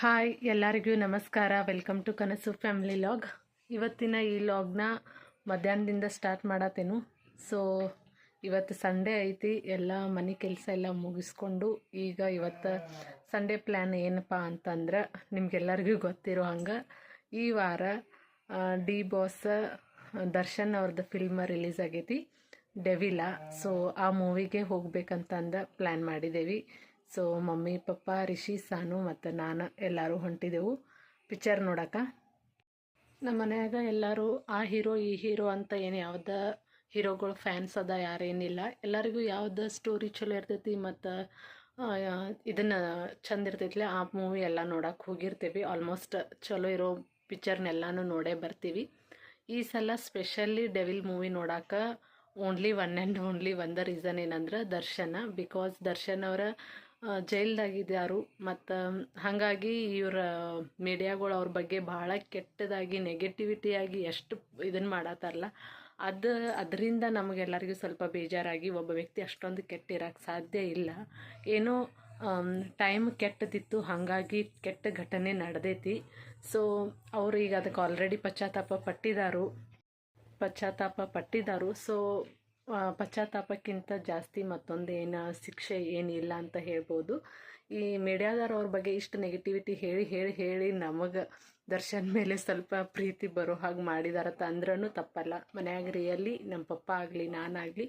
Hi, ಎಲ್ಲರಿಗೂ ನಮಸ್ಕಾರ. Welcome to Kanasu family vlog ಇವತ್ತಿನ ಈ ಲಾಗ್ನ ಮಧ್ಯಾಹ್ನದಿಂದ ಸ್ಟಾರ್ಟ್ ಮಾಡತ್ತೇನು. ಸೊ ಇವತ್ತು ಸಂಡೇ ಐತಿ. ಎಲ್ಲ ಮನೆ ಕೆಲಸ ಎಲ್ಲ ಮುಗಿಸ್ಕೊಂಡು ಈಗ ಇವತ್ತು ಸಂಡೇ ಪ್ಲ್ಯಾನ್ ಏನಪ್ಪ ಅಂತಂದ್ರೆ ನಿಮ್ಗೆಲ್ಲರಿಗೂ ಗೊತ್ತಿರೋ ಹಂಗೆ ಈ ವಾರ ಡಿ ಬಾಸ್ ದರ್ಶನ್ ಅವ್ರದ್ದು ಫಿಲ್ಮ್ ರಿಲೀಸ್ ಆಗೈತಿ ಡೆವಿಲಾ ಸೊ ಆ ಮೂವಿಗೆ ಹೋಗ್ಬೇಕಂತಂದ ಪ್ಲ್ಯಾನ್ ಮಾಡಿದ್ದೇವೆ so mummy, papa, Rishi, Sanu ಮತ್ತು ನಾನು ಎಲ್ಲರೂ ಹೊಂಟಿದೆವು. ಪಿಕ್ಚರ್ ನೋಡಕ್ಕೆ ನಮ್ಮ ಮನ್ಯಾಗ ಎಲ್ಲರೂ ಆ ಹೀರೋ, ಈ ಹೀರೋ ಅಂತ ಏನು ಯಾವ್ದು ಹೀರೋಗಳು ಫ್ಯಾನ್ಸ್ ಅದ, ಯಾರೇನಿಲ್ಲ. ಎಲ್ಲರಿಗೂ ಯಾವ್ದು ಸ್ಟೋರಿ ಚಲೋ ಇರ್ತೈತಿ ಮತ್ತು ಇದನ್ನು ಚಂದ ಇರ್ತೈತಿಲ್ಲ ಆ ಮೂವಿ ಎಲ್ಲ ನೋಡಕ್ಕೆ ಹೋಗಿರ್ತೀವಿ. ಆಲ್ಮೋಸ್ಟ್ ಚಲೋ ಇರೋ ಪಿಕ್ಚರ್ನೆಲ್ಲನೂ ನೋಡೇ ಬರ್ತೀವಿ. ಈ ಸಲ ಸ್ಪೆಷಲಿ ಡೆವಿಲ್ ಮೂವಿ ನೋಡೋಕೆ ಓನ್ಲಿ ಒನ್ ಆ್ಯಂಡ್ ಓನ್ಲಿ ಒಂದು ರೀಸನ್ ಏನಂದ್ರೆ ದರ್ಶನ. ಬಿಕಾಸ್ ದರ್ಶನ್ ಅವರ ಜೈಲ್ದಾಗಿದ್ದಾರು ಮತ್ತು ಹಾಗಾಗಿ ಇವರ ಮೀಡಿಯಾಗಳು ಅವ್ರ ಬಗ್ಗೆ ಭಾಳ ಕೆಟ್ಟದಾಗಿ ನೆಗೆಟಿವಿಟಿಯಾಗಿ ಎಷ್ಟು ಇದನ್ನು ಮಾಡತ್ತಾರಲ್ಲ, ಅದು, ಅದರಿಂದ ನಮಗೆಲ್ಲರಿಗೂ ಸ್ವಲ್ಪ ಬೇಜಾರಾಗಿ ಒಬ್ಬ ವ್ಯಕ್ತಿ ಅಷ್ಟೊಂದು ಕೆಟ್ಟಿರೋಕ್ಕೆ ಸಾಧ್ಯ ಇಲ್ಲ. ಏನೋ ಟೈಮ್ ಕೆಟ್ಟದಿತ್ತು, ಹಾಗಾಗಿ ಕೆಟ್ಟ ಘಟನೆ ನಡೆದೈತಿ. ಸೊ ಅವರು ಈಗ ಅದಕ್ಕೆ ಆಲ್ರೆಡಿ ಪಶ್ಚಾತ್ತಾಪ ಪಟ್ಟಿದ್ದಾರು ಪಶ್ಚಾತ್ತಾಪ ಪಟ್ಟಿದ್ದಾರು ಸೊ ಪಶ್ಚಾತ್ತಾಪಕ್ಕಿಂತ ಜಾಸ್ತಿ ಮತ್ತೊಂದು ಏನು ಶಿಕ್ಷೆ ಏನಿಲ್ಲ ಅಂತ ಹೇಳ್ಬೋದು. ಈ ಮೀಡಿಯಾದವ್ರು ಬಗ್ಗೆ ಇಷ್ಟು ನೆಗೆಟಿವಿಟಿ ಹೇಳಿ ಹೇಳಿ ಹೇಳಿ ನಮಗೆ ದರ್ಶನ್ ಮೇಲೆ ಸ್ವಲ್ಪ ಪ್ರೀತಿ ಬರೋ ಹಾಗೆ ಮಾಡಿದಾರತ್ತ ಅಂದ್ರೂ ತಪ್ಪಲ್ಲ. ಮನ್ಯಾಗ ರಿಯಲಿ ನಮ್ಮ ಪಪ್ಪ ಆಗಲಿ ನಾನಾಗಲಿ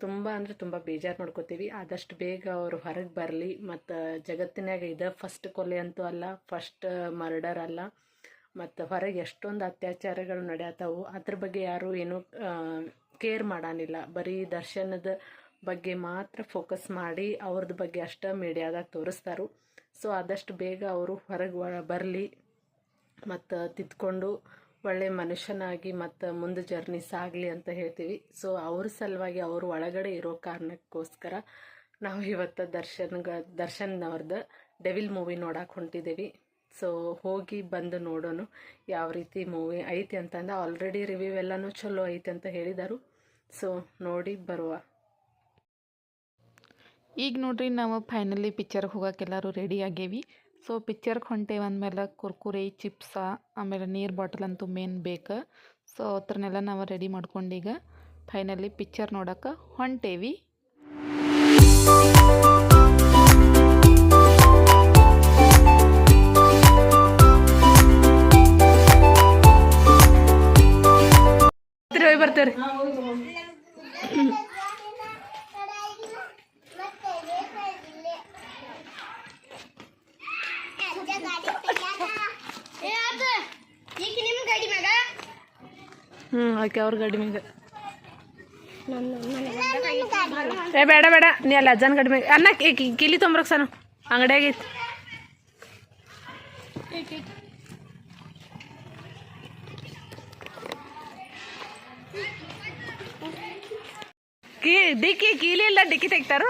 ತುಂಬ ಅಂದರೆ ತುಂಬ ಬೇಜಾರು ಮಾಡ್ಕೋತೀವಿ. ಆದಷ್ಟು ಬೇಗ ಅವರು ಹೊರಗೆ ಬರಲಿ. ಮತ್ತು ಜಗತ್ತಿನಾಗ ಇದು ಫಸ್ಟ್ ಕೊಲೆ ಅಂತೂ ಅಲ್ಲ ಫಸ್ಟ್ ಮರ್ಡರ್ ಅಲ್ಲ. ಮತ್ತು ಹೊರಗೆ ಎಷ್ಟೊಂದು ಅತ್ಯಾಚಾರಗಳು ನಡೆಯತ್ತವು ಅದ್ರ ಬಗ್ಗೆ ಯಾರೂ ಏನೂ ಕೇರ್ ಮಾಡಾನಿಲ್ಲ. ಬರೀ ದರ್ಶನದ ಬಗ್ಗೆ ಮಾತ್ರ ಫೋಕಸ್ ಮಾಡಿ ಅವ್ರದ್ದು ಬಗ್ಗೆ ಅಷ್ಟೇ ಮೀಡಿಯಾದಾಗ ತೋರಿಸ್ತಾರು. ಸೊ ಆದಷ್ಟು ಬೇಗ ಅವರು ಹೊರಗೆ ಬರಲಿ ಮತ್ತು ತಿದ್ಕೊಂಡು ಒಳ್ಳೆ ಮನುಷ್ಯನಾಗಿ ಮತ್ತು ಮುಂದೆ ಜರ್ನಿ ಸಾಗಲಿ ಅಂತ ಹೇಳ್ತೀವಿ. ಸೊ ಅವ್ರ ಸಲುವಾಗಿ ಅವರು ಒಳಗಡೆ ಇರೋ ಕಾರಣಕ್ಕೋಸ್ಕರ ನಾವು ಇವತ್ತು ದರ್ಶನ್ಗ ದರ್ಶನ್ ಅವ್ರದ್ದು ಡೆವಿಲ್ ಮೂವಿ ನೋಡಕ್ಕೆ ಹೊಂಟಿದ್ದೀವಿ ಸೊ ಹೋಗಿ ಬಂದು ನೋಡೋಣ ಯಾವ ರೀತಿ ಮೂವಿ ಐತಿ ಅಂತಂದು. ಆಲ್ರೆಡಿ ರಿವ್ಯೂ ಎಲ್ಲನೂ ಚಲೋ ಐತಿ ಅಂತ ಹೇಳಿದರು. ಸೊ ನೋಡಿ ಬರುವ. ಈಗ ನೋಡ್ರಿ ನಾವು ಫೈನಲಿ ಪಿಕ್ಚರ್ಗೆ ಹೋಗಕ್ಕೆ ಎಲ್ಲರೂ ರೆಡಿ ಆಗೇವಿ. ಸೊ ಪಿಕ್ಚರ್ಗೆ ಹೊಂಟೇವೆ ಅಂದಮೇಲೆ ಕುರ್ಕುರೆ, ಚಿಪ್ಸ, ಆಮೇಲೆ ನೀರು ಬಾಟಲ್ ಅಂತೂ ಮೇನ್ ಬೇಕು. ಸೊ ಅತ್ರನ್ನೆಲ್ಲ ನಾವು ರೆಡಿ ಮಾಡ್ಕೊಂಡೀಗ ಫೈನಲಿ ಪಿಕ್ಚರ್ ನೋಡೋಕೆ ಹೊಂಟೇವಿ. ಬರ್ತೀವಿ ಹ್ಞೂ ಆಕೆ ಅವ್ರ ಗಾಡಿ ಏ, ಬೇಡ ಬೇಡ. ನೀ ಅಲ್ಲ ಅಜ್ಜನ ಗಾಡಿ ಮ್ಯಾಗ ಅನ್ನ ಕಿಲಿ ತೊಂಬ್ರಕ್ ಸಾನು. ಅಂಗಡಿಯಾಗೈತಿ ಕೀ ಡಿಕ್ಕಿ ಕೀಲಿ ಇಲ್ಲ ಡಿಕ್ಕಿ ತೆಗಿತಾರ?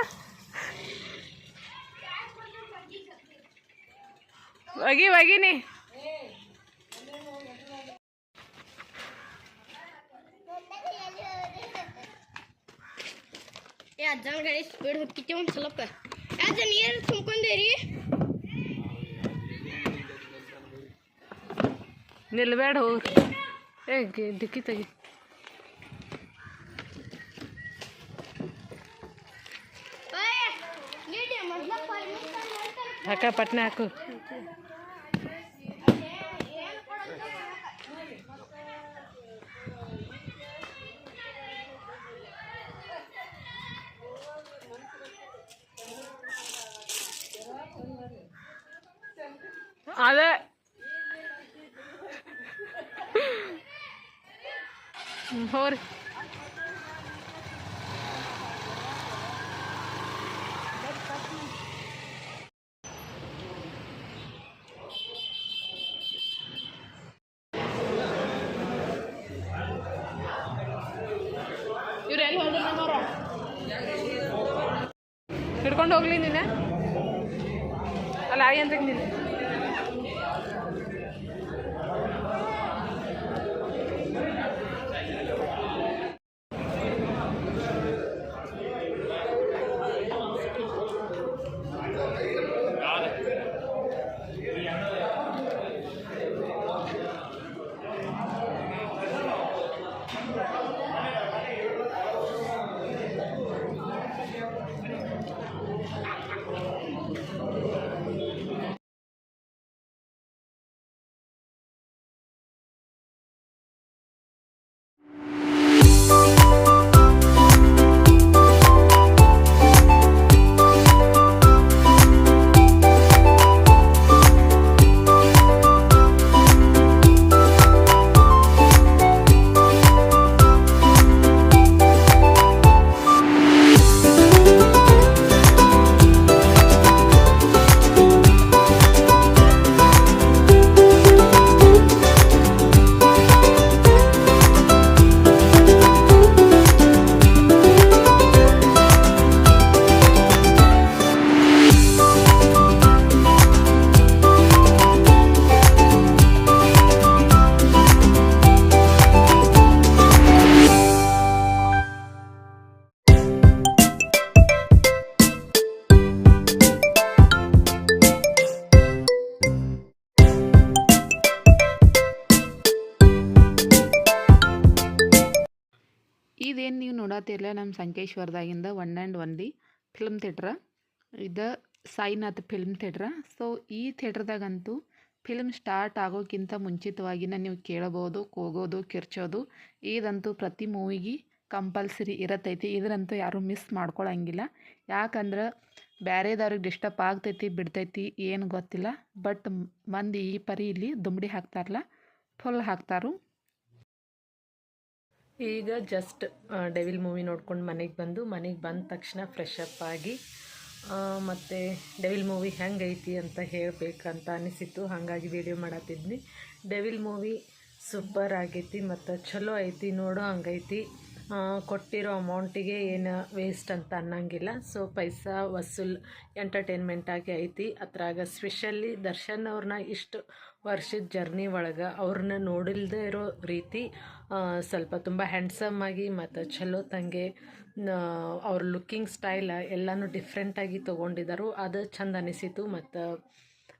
ಒಗಿ ಒಗಿನಿ ಏ ಅಜ್ಜನ ಗಾಡಿ ಸ್ಪೀಡ್ ಹೊಕ್ಕಿತಿ ಒಂದು ಸ್ವಲ್ಪ. ಅಜ್ಜ ನೀರು ತುಂಬ್ಕೊಂಡೇರಿ ನಿಲ್ಬೇಡ ಹೋಗ್ರಿ. ಏ ಗಿ- ಡಿಕ್ಕಿ ತೆಗಿ. अक् पटना को। और ಹಿಡ್ಕೊಂಡು ಹೋಗ್ಲಿ ನೀನೆ. ಅಲ್ಲ ಆಯಿ ಅಂತ ನೀನು. ನೋಡತ್ತಿರಲ್ಲ ನಮ್ಮ ಸಂಕೇಶ್ವರದಾಗಿಂದ one and only film theatre. ಇದು ಸಾಯಿನಾಥ್ ಫಿಲ್ಮ್ ಥಿಯೇಟ್ರ. ಸೊ, ಈ ಥಿಯೇಟ್ರದಾಗಂತೂ ಫಿಲ್ಮ್ ಸ್ಟಾರ್ಟ್ ಆಗೋಕ್ಕಿಂತ ಮುಂಚಿತವಾಗಿನ ನೀವು ಕೇಳಬೋದು ಕೂಗೋದು ಕಿರ್ಚೋದು. ಇದಂತೂ ಪ್ರತಿ ಮೂವಿಗೆ ಕಂಪಲ್ಸರಿ ಇರತೈತಿ. ಇದರಂತೂ ಯಾರೂ ಮಿಸ್ ಮಾಡ್ಕೊಳ್ಳೋಂಗಿಲ್ಲ ಯಾಕಂದ್ರೆ ಬೇರೆದವ್ರಿಗೆ ಡಿಸ್ಟರ್ಬ್ ಆಗ್ತೈತಿ, ಬಿಡ್ತೈತಿ, ಏನು ಗೊತ್ತಿಲ್ಲ. ಬಟ್ ಮಂದಿ ಈ ಪರಿ ಇಲ್ಲಿ ದುಂಬಡಿ ಹಾಕ್ತಾರಲ್ಲ ಫುಲ್ ಹಾಕ್ತಾರು. ಈಗ ಜಸ್ಟ್ ಡೆವಿಲ್ ಮೂವಿ ನೋಡ್ಕೊಂಡು ಮನೆಗೆ ಬಂದು, ಮನೆಗೆ ಬಂದ ತಕ್ಷಣ ಫ್ರೆಶ್ ಅಪ್ ಆಗಿ ಮತ್ತು ಡೆವಿಲ್ ಮೂವಿ ಹೆಂಗೈತಿ ಅಂತ ಹೇಳಬೇಕಂತ ಅನಿಸಿತ್ತು. ಹಾಗಾಗಿ ವಿಡಿಯೋ ಮಾಡತ್ತಿದ್ನಿ ಡೆವಿಲ್ ಮೂವಿ ಸೂಪರ್ ಆಗೈತಿ ಮತ್ತು ಚಲೋ ಐತಿ, ನೋಡೋ ಹಂಗೈತಿ. ಕೊಟ್ಟಿರೋ ಅಮೌಂಟಿಗೆ ಏನು ವೇಸ್ಟ್ ಅಂತ ಅನ್ನಂಗಿಲ್ಲ. ಸೊ ಪೈಸಾ ವಸೂಲ್ ಎಂಟರ್ಟೈನ್ಮೆಂಟಾಗಿ ಐತಿ. ಅದ್ರಾಗ ಸ್ಪೆಷಲಿ ದರ್ಶನ್ ಅವ್ರನ್ನ ಇಷ್ಟು ವರ್ಷದ ಜರ್ನಿ ಒಳಗೆ ಅವ್ರನ್ನ ನೋಡಿಲ್ದೆ ಇರೋ ರೀತಿ ಸ್ವಲ್ಪ ತುಂಬ ಹ್ಯಾಂಡ್ಸಮ್ ಆಗಿ ಮತ್ತು ಚಲೋ ತಂಗೆ ಅವ್ರ ಲುಕ್ಕಿಂಗ್ ಸ್ಟೈಲ್ ಎಲ್ಲನೂ ಡಿಫ್ರೆಂಟಾಗಿ ತೊಗೊಂಡಿದ್ದರು ಅದು ಚಂದ ಅನಿಸಿತು ಮತ್ತು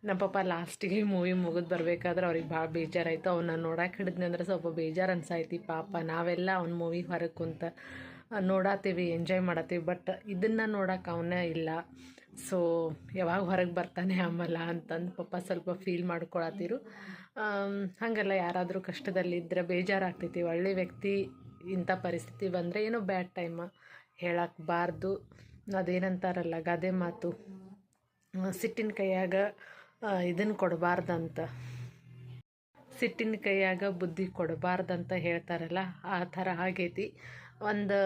ನಮ್ಮ ಪಾಪ ಲಾಸ್ಟಿಗೆ ಮೂವಿ ಮುಗಿದು ಬರಬೇಕಾದ್ರೆ ಅವ್ರಿಗೆ ಭಾಳ ಬೇಜಾರಾಯಿತು. ಅವನ್ನ ನೋಡಕ್ಕೆ ಹಿಡಿದ್ನಿ ಅಂದ್ರೆ ಸ್ವಲ್ಪ ಬೇಜಾರು ಅನ್ಸಾಯ್ತಿ. ಪಾಪ ನಾವೆಲ್ಲ ಅವ್ನ ಮೂವಿ ಹೊರಗೆ ಕುಂತ ನೋಡತ್ತೀವಿ ಎಂಜಾಯ್ ಮಾಡತ್ತೀವಿ ಬಟ್ ಇದನ್ನು ನೋಡಕ್ಕೆ ಅವನೇ ಇಲ್ಲ. ಸೊ ಯಾವಾಗ ಹೊರಗೆ ಬರ್ತಾನೆ ಅಮ್ಮಲ್ಲ ಅಂತಂದು ಪಪ್ಪ ಸ್ವಲ್ಪ ಫೀಲ್ ಮಾಡ್ಕೊಳತ್ತಿರು ಹಾಗೆಲ್ಲ ಯಾರಾದರೂ ಕಷ್ಟದಲ್ಲಿದ್ದರೆ ಬೇಜಾರಾಗ್ತೈತಿ ಒಳ್ಳೆ ವ್ಯಕ್ತಿ ಇಂಥ ಪರಿಸ್ಥಿತಿ ಬಂದರೆ ಏನೋ ಬ್ಯಾಡ್ ಟೈಮ ಹೇಳಕ್ಬಾರ್ದು ಅದೇನಂತಾರಲ್ಲ, ಗಾದೆ ಮಾತು. ಸಿಟ್ಟಿನ ಕೈಯಾಗ ಇದನ್ನು ಕೊಡಬಾರ್ದಂತ. ಸಿಟ್ಟಿನ ಕೈಯಾಗ ಬುದ್ಧಿ ಕೊಡಬಾರ್ದಂತ ಹೇಳ್ತಾರಲ್ಲ, ಆ ಥರ ಆಗೈತಿ. ಒಂದು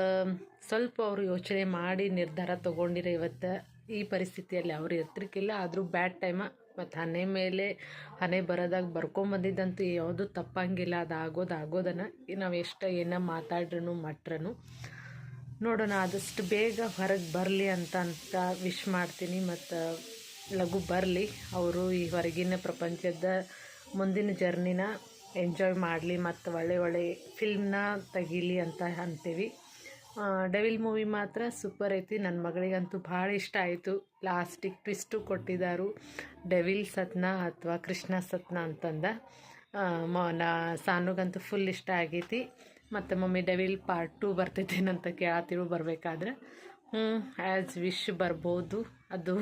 ಸ್ವಲ್ಪ ಅವರು ಯೋಚನೆ ಮಾಡಿ ನಿರ್ಧಾರ ತೊಗೊಂಡಿರೋ ಇವತ್ತು. ಈ ಪರಿಸ್ಥಿತಿಯಲ್ಲಿ ಅವರು ಎತ್ತರಿಕಿಲ್ಲ ಆದರೂ ಬ್ಯಾಡ್ ಟೈಮ ಮತ್ತು ಹನೆ ಮೇಲೆ ಹನೆ ಬರೋದಾಗ ಬರ್ಕೊಂಬಂದಿದ್ದಂತೂ ಯಾವುದೂ ತಪ್ಪಂಗಿಲ್ಲ. ಅದು ಆಗೋದು ಆಗೋದನ್ನು ನಾವು ಎಷ್ಟು ಏನೋ ಮಾತಾಡ್ರೂ ಮಟ್ರೂ ನೋಡೋಣ, ಆದಷ್ಟು ಬೇಗ ಹೊರಗೆ ಬರಲಿ ಅಂತ ಅಂತ ವಿಶ್ ಮಾಡ್ತೀನಿ. ಮತ್ತು ಲಘು ಬರಲಿ. ಅವರು ಈ ಹೊರಗಿನ ಪ್ರಪಂಚದ ಮುಂದಿನ ಜರ್ನಿನ ಎಂಜಾಯ್ ಮಾಡಲಿ. ಮತ್ತು ಒಳ್ಳೆ ಒಳ್ಳೆ ಫಿಲ್ಮ್ನ ತೆಗೀಲಿ ಅಂತ ಅಂತೀವಿ. ಡೆವಿಲ್ ಮೂವಿ ಮಾತ್ರ ಸೂಪರ್ ಐತಿ. ನನ್ನ ಮಗಳಿಗಂತೂ ಭಾಳ ಇಷ್ಟ ಆಯಿತು. ಲಾಸ್ಟಿಗೆ ಟ್ವಿಸ್ಟು ಕೊಟ್ಟಿದ್ದಾರು ಡೆವಿಲ್ ಸತ್ನ ಅಥವಾ ಕೃಷ್ಣ ಸತ್ನ ಅಂತಂದ. ಸಾನುಗಂತೂ ಫುಲ್ ಇಷ್ಟ ಆಗೈತಿ. ಮತ್ತು ಮಮ್ಮಿ ಡೆವಿಲ್ ಪಾರ್ಟ್ ಟು ಬರ್ತೈತೇನಂತ ಕೇಳತ್ತಿರು ಬರಬೇಕಾದ್ರೆ. ಹ್ಞೂ ಆ್ಯಸ್ ವಿಶ್ ಬರ್ಬೋದು. ಅದು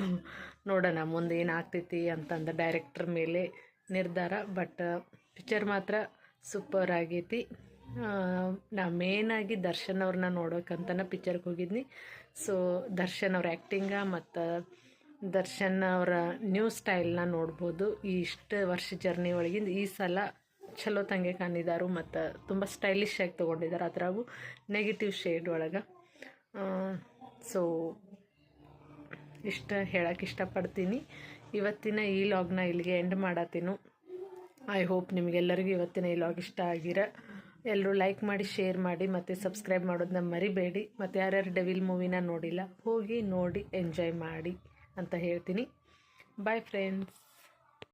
ನೋಡೋಣ, ಮುಂದೆ ಏನಾಗ್ತೈತಿ ಅಂತಂದು ಡೈರೆಕ್ಟ್ರ್ ಮೇಲೆ ನಿರ್ಧಾರ. ಬಟ್ ಪಿಕ್ಚರ್ ಮಾತ್ರ ಸೂಪರ್ ಆಗೈತಿ. ನಾ ಮೇನಾಗಿ ದರ್ಶನ್ ಅವ್ರನ್ನ ನೋಡೋಕ್ಕಂತನ ಪಿಕ್ಚರ್ಗೆ ಹೋಗಿದ್ನಿ. ಸೊ ದರ್ಶನ್ ಅವ್ರ ಆ್ಯಕ್ಟಿಂಗ ಮತ್ತು ದರ್ಶನ್ ಅವರ ನ್ಯೂ ಸ್ಟೈಲ್ನ ನೋಡ್ಬೋದು. ಈ ಇಷ್ಟು ವರ್ಷ ಜರ್ನಿ ಒಳಗಿಂದ ಈ ಸಲ ಚಲೋ ತಂಗೆ ಕಾಣಿದಾರು ಮತ್ತು ತುಂಬ ಸ್ಟೈಲಿಶ್ ಆಗಿ ತೊಗೊಂಡಿದ್ದಾರೆ ಅದ್ರಾಗೂ ನೆಗೆಟಿವ್ ಶೇಡ್ ಒಳಗೆ. ಸೊ ಇಷ್ಟ ಹೇಳಕ್ಕೆ ಇಷ್ಟಪಡ್ತೀನಿ. ಇವತ್ತಿನ ಈ ಲಾಗ್ನ ಇಲ್ಲಿಗೆ ಎಂಡ್ ಮಾಡತ್ತೀನು ಐ ಹೋಪ್ ನಿಮಗೆಲ್ಲರಿಗೂ ಇವತ್ತಿನ ಈ ಲಾಗ್ ಇಷ್ಟ ಆಗಿರ. ಎಲ್ಲರೂ ಲೈಕ್ ಮಾಡಿ ಶೇರ್ ಮಾಡಿ ಮತ್ತು ಸಬ್ಸ್ಕ್ರೈಬ್ ಮಾಡೋದನ್ನ ಮರಿಬೇಡಿ. ಮತ್ತು ಯಾರ್ಯಾರು ಡೆವಿಲ್ ಮೂವಿನ ನೋಡಿಲ್ಲ, ಹೋಗಿ ನೋಡಿ ಎಂಜಾಯ್ ಮಾಡಿ ಅಂತ ಹೇಳ್ತೀನಿ. Bye friends